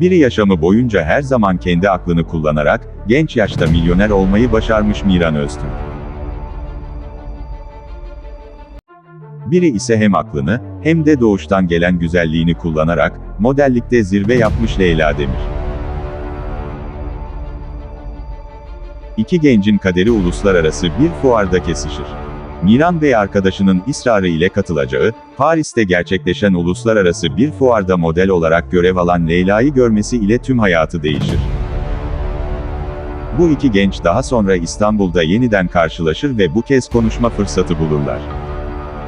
Biri yaşamı boyunca her zaman kendi aklını kullanarak, genç yaşta milyoner olmayı başarmış Miran Öztürk. Biri ise hem aklını, hem de doğuştan gelen güzelliğini kullanarak, modellikte zirve yapmış Leyla Demir. İki gencin kaderi uluslararası bir fuarda kesişir. Miran Bey arkadaşının ısrarı ile katılacağı, Paris'te gerçekleşen uluslararası bir fuarda model olarak görev alan Leyla'yı görmesi ile tüm hayatı değişir. Bu iki genç daha sonra İstanbul'da yeniden karşılaşır ve bu kez konuşma fırsatı bulurlar.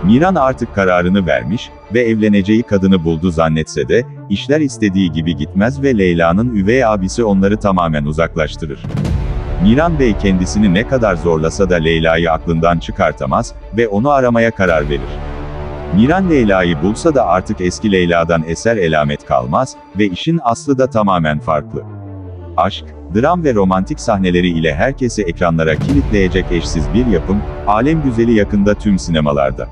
Miran artık kararını vermiş ve evleneceği kadını buldu zannetse de, işler istediği gibi gitmez ve Leyla'nın üvey abisi onları tamamen uzaklaştırır. Miran Bey kendisini ne kadar zorlasa da Leyla'yı aklından çıkartamaz ve onu aramaya karar verir. Miran Leyla'yı bulsa da artık eski Leyla'dan eser elamet kalmaz ve işin aslı da tamamen farklı. Aşk, dram ve romantik sahneleri ile herkesi ekranlara kilitleyecek eşsiz bir yapım, alem güzeli yakında tüm sinemalarda.